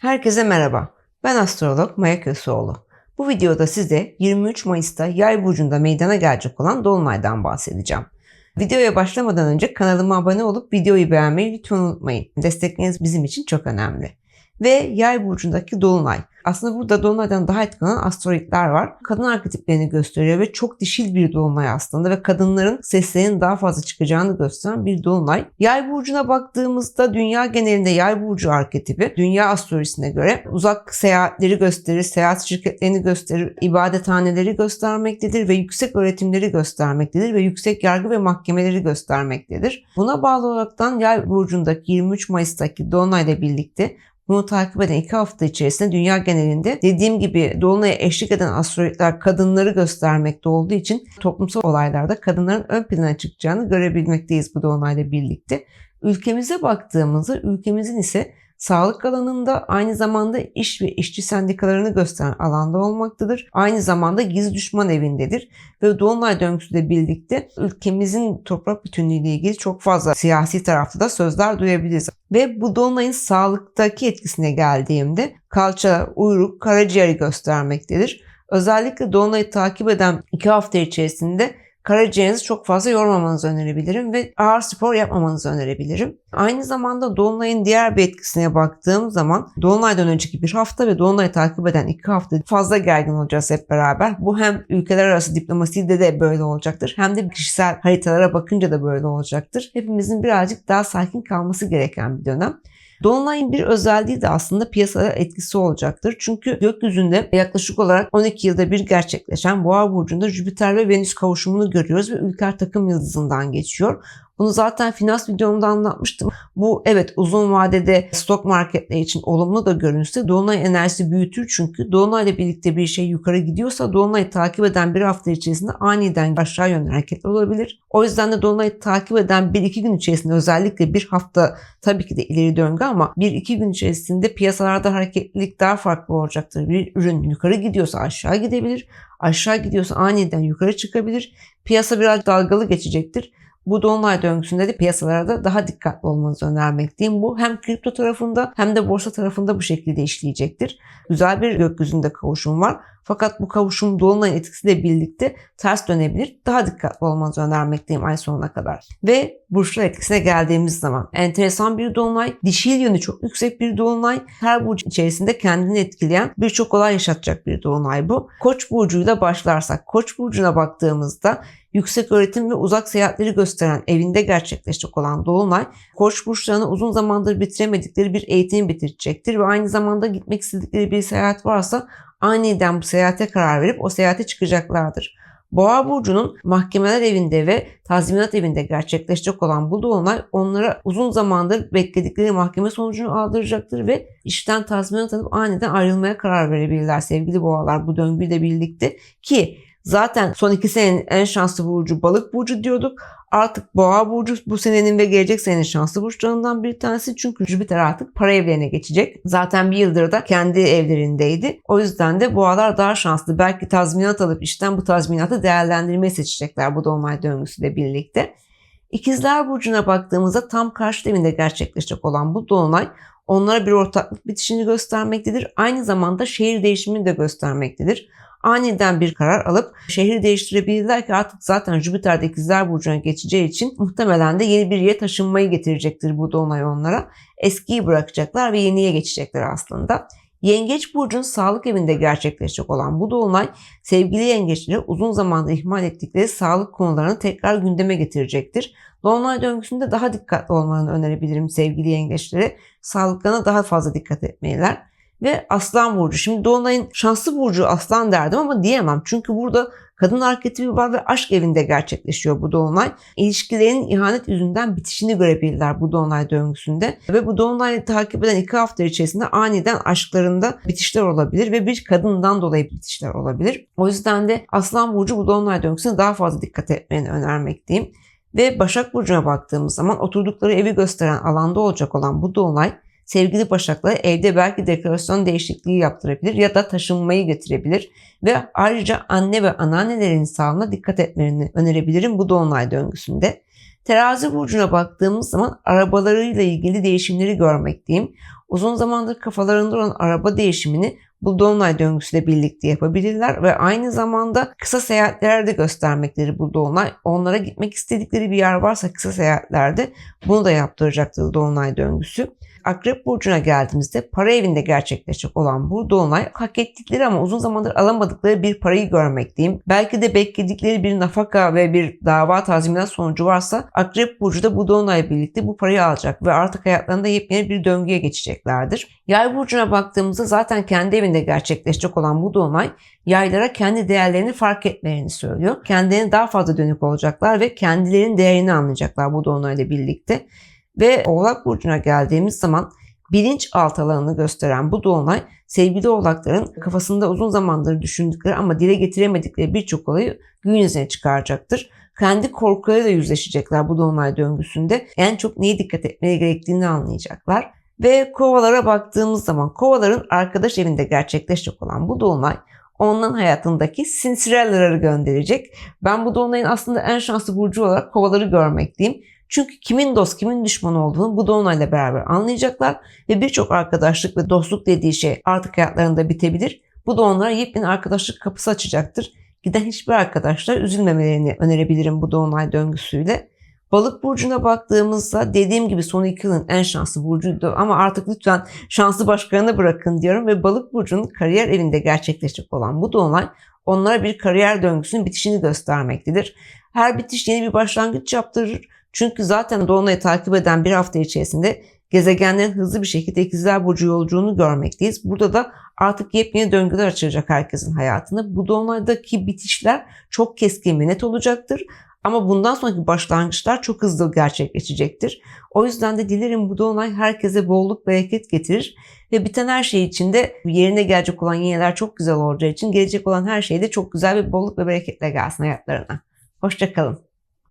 Herkese merhaba. Ben astrolog Maya Köseoğlu. Bu videoda size 23 Mayıs'ta Yay burcunda meydana gelecek olan dolunaydan bahsedeceğim. Videoya başlamadan önce kanalıma abone olup videoyu beğenmeyi lütfen unutmayın. Destekleriniz bizim için çok önemli. Ve Yay burcundaki dolunay. Aslında burada dolunaydan daha etkin olan asteroidler var. Kadın arketiplerini gösteriyor ve çok dişil bir dolunay aslında ve kadınların seslerinin daha fazla çıkacağını gösteren bir dolunay. Yay burcuna baktığımızda dünya genelinde yay burcu arketipi dünya astrolojisine göre uzak seyahatleri gösterir, seyahat şirketlerini gösterir, ibadethaneleri göstermektedir ve yüksek öğretimleri göstermektedir ve yüksek yargı ve mahkemeleri göstermektedir. Buna bağlı olaraktan yay burcundaki 23 Mayıs'taki dolunayla birlikte bunu takip eden iki hafta içerisinde dünya genelinde dediğim gibi Dolunay'a eşlik eden astrologlar kadınları göstermekte olduğu için toplumsal olaylarda kadınların ön plana çıkacağını görebilmekteyiz bu Dolunay'la birlikte. Ülkemize baktığımızda ülkemizin ise sağlık alanında aynı zamanda iş ve işçi sendikalarını gösteren alanda olmaktadır. Aynı zamanda gizli düşman evindedir ve Dolunay döngüsüyle birlikte ülkemizin toprak bütünlüğü ile ilgili çok fazla siyasi tarafta da sözler duyabiliriz. Ve bu Dolunay'ın sağlıktaki etkisine geldiğimde kalça, uyruk, karaciğeri göstermektedir. Özellikle Dolunay'ı takip eden iki hafta içerisinde Karaciğerinizi çok fazla yormamanızı önerebilirim ve ağır spor yapmamanızı önerebilirim. Aynı zamanda Dolunay'ın diğer bir etkisine baktığım zaman Dolunay'dan önceki bir hafta ve Dolunay'ı takip eden iki hafta fazla gergin olacağız hep beraber. Bu hem ülkeler arası diplomaside de böyle olacaktır hem de kişisel haritalara bakınca da böyle olacaktır. Hepimizin birazcık daha sakin kalması gereken bir dönem. Dolunay'ın bir özelliği de aslında piyasaya etkisi olacaktır. Çünkü gökyüzünde yaklaşık olarak 12 yılda bir gerçekleşen Boğa burcunda Jüpiter ve Venüs kavuşumunu görüyoruz ve Ülker takım yıldızından geçiyor. Bunu zaten finans videomda anlatmıştım. Bu evet uzun vadede stok marketler için olumlu da görünse Dolunay enerjisi büyütür çünkü Dolunay ile birlikte bir şey yukarı gidiyorsa Dolunay'ı takip eden bir hafta içerisinde aniden aşağı yönlü hareket olabilir. O yüzden de Dolunay'ı takip eden bir iki gün içerisinde özellikle bir hafta tabii ki de ileri döngü ama bir iki gün içerisinde piyasalarda hareketlilik daha farklı olacaktır. Bir ürün yukarı gidiyorsa aşağı gidebilir. Aşağı gidiyorsa aniden yukarı çıkabilir. Piyasa biraz dalgalı geçecektir. Bu dolunay döngüsünde de piyasalarda daha dikkatli olmanızı önermekteyim. Bu hem kripto tarafında hem de borsa tarafında bu şekilde işleyecektir. Güzel bir gökyüzünde kavuşum var. Fakat bu kavuşum dolunay etkisiyle birlikte ters dönebilir. Daha dikkatli olmanızı önermekteyim ay sonuna kadar. Ve burçlar etkisine geldiğimiz zaman enteresan bir dolunay, dişil yönü çok yüksek bir dolunay. Her burç içerisinde kendini etkileyen birçok olay yaşatacak bir dolunay bu. Koç burcuyla başlarsak, Koç burcuna baktığımızda yüksek öğretim ve uzak seyahatleri gösteren evinde gerçekleşecek olan Dolunay, Koç burçlarına uzun zamandır bitiremedikleri bir eğitim bitirecektir ve aynı zamanda gitmek istedikleri bir seyahat varsa aniden bu seyahate karar verip o seyahate çıkacaklardır. Boğa burcunun mahkemeler evinde ve tazminat evinde gerçekleşecek olan bu dolunay onlara uzun zamandır bekledikleri mahkeme sonucunu aldıracaktır ve işten tazminat alıp aniden ayrılmaya karar verebilirler sevgili boğalar bu döngüyle birlikte ki Zaten son iki senenin en şanslı burcu balık burcu diyorduk. Artık boğa burcu bu senenin ve gelecek senenin şanslı burçlarından bir tanesi. Çünkü Jüpiter artık para evlerine geçecek. Zaten bir yıldır da kendi evlerindeydi. O yüzden de boğalar daha şanslı. Belki tazminat alıp işten bu tazminatı değerlendirmeyi seçecekler bu dolunay döngüsüyle birlikte. İkizler Burcu'na baktığımızda tam karşı evinde gerçekleşecek olan bu dolunay onlara bir ortaklık bitişini göstermektedir. Aynı zamanda şehir değişimini de göstermektedir aniden bir karar alıp şehir değiştirebilirler ki artık zaten Jüpiter'de ikizler burcuna geçeceği için muhtemelen de yeni bir yere taşınmayı getirecektir bu dolunay onlara. Eskiyi bırakacaklar ve yeniye geçecekler aslında. Yengeç burcun sağlık evinde gerçekleşecek olan bu dolunay sevgili yengeçleri uzun zamandır ihmal ettikleri sağlık konularını tekrar gündeme getirecektir. Dolunay döngüsünde daha dikkatli olmalarını önerebilirim sevgili yengeçlere. Sağlıklarına daha fazla dikkat etmeliler ve Aslan Burcu. Şimdi Dolunay'ın şanslı burcu Aslan derdim ama diyemem. Çünkü burada kadın arketipi var ve aşk evinde gerçekleşiyor bu Dolunay. İlişkilerin ihanet yüzünden bitişini görebilirler bu Dolunay döngüsünde. Ve bu Dolunay'ı takip eden iki hafta içerisinde aniden aşklarında bitişler olabilir ve bir kadından dolayı bitişler olabilir. O yüzden de Aslan Burcu bu Dolunay döngüsüne daha fazla dikkat etmeni önermekteyim. Ve Başak Burcu'na baktığımız zaman oturdukları evi gösteren alanda olacak olan bu Dolunay sevgili Başak'la evde belki dekorasyon değişikliği yaptırabilir ya da taşınmayı getirebilir ve ayrıca anne ve anneannelerin sağlığına dikkat etmelerini önerebilirim bu dolunay döngüsünde. Terazi burcuna baktığımız zaman arabalarıyla ilgili değişimleri görmekteyim. Uzun zamandır kafalarında olan araba değişimini bu dolunay döngüsüyle birlikte yapabilirler ve aynı zamanda kısa seyahatlerde göstermekleri bu dolunay. Onlara gitmek istedikleri bir yer varsa kısa seyahatlerde bunu da yaptıracaktır dolunay döngüsü. Akrep burcuna geldiğimizde para evinde gerçekleşecek olan bu dolunay hak ettikleri ama uzun zamandır alamadıkları bir parayı görmekteyim. Belki de bekledikleri bir nafaka ve bir dava tazminat sonucu varsa Akrep burcu da bu dolunay birlikte bu parayı alacak ve artık hayatlarında yepyeni bir döngüye geçeceklerdir. Yay burcuna baktığımızda zaten kendi evinde gerçekleşecek olan bu dolunay yaylara kendi değerlerini fark etmelerini söylüyor. Kendilerine daha fazla dönük olacaklar ve kendilerinin değerini anlayacaklar bu dolunayla birlikte. Ve Oğlak Burcu'na geldiğimiz zaman bilinç alt alanını gösteren bu dolunay sevgili oğlakların kafasında uzun zamandır düşündükleri ama dile getiremedikleri birçok olayı gün yüzüne çıkaracaktır. Kendi korkularıyla yüzleşecekler bu dolunay döngüsünde. En çok neye dikkat etmeye gerektiğini anlayacaklar. Ve kovalara baktığımız zaman kovaların arkadaş evinde gerçekleşecek olan bu dolunay onların hayatındaki sinsirelleri gönderecek. Ben bu dolunayın aslında en şanslı burcu olarak kovaları görmekteyim. Çünkü kimin dost kimin düşman olduğunu bu dolunayla beraber anlayacaklar ve birçok arkadaşlık ve dostluk dediği şey artık hayatlarında bitebilir. Bu da onlara yepyeni arkadaşlık kapısı açacaktır. Giden hiçbir arkadaşlar üzülmemelerini önerebilirim bu dolunay döngüsüyle. Balık burcuna baktığımızda dediğim gibi son iki yılın en şanslı burcuydu ama artık lütfen şanslı başkalarına bırakın diyorum ve balık burcunun kariyer evinde gerçekleşecek olan bu dolunay onlara bir kariyer döngüsünün bitişini göstermektedir. Her bitiş yeni bir başlangıç yaptırır. Çünkü zaten dolunayı takip eden bir hafta içerisinde gezegenlerin hızlı bir şekilde ikizler burcu yolculuğunu görmekteyiz. Burada da artık yepyeni döngüler açılacak herkesin hayatında. Bu dolunaydaki bitişler çok keskin ve net olacaktır. Ama bundan sonraki başlangıçlar çok hızlı gerçekleşecektir. O yüzden de dilerim bu dolunay herkese bolluk bereket getirir ve biten her şey için de yerine gelecek olan yeniler çok güzel olacağı için gelecek olan her şey de çok güzel bir bolluk ve bereketle gelsin hayatlarına. Hoşçakalın.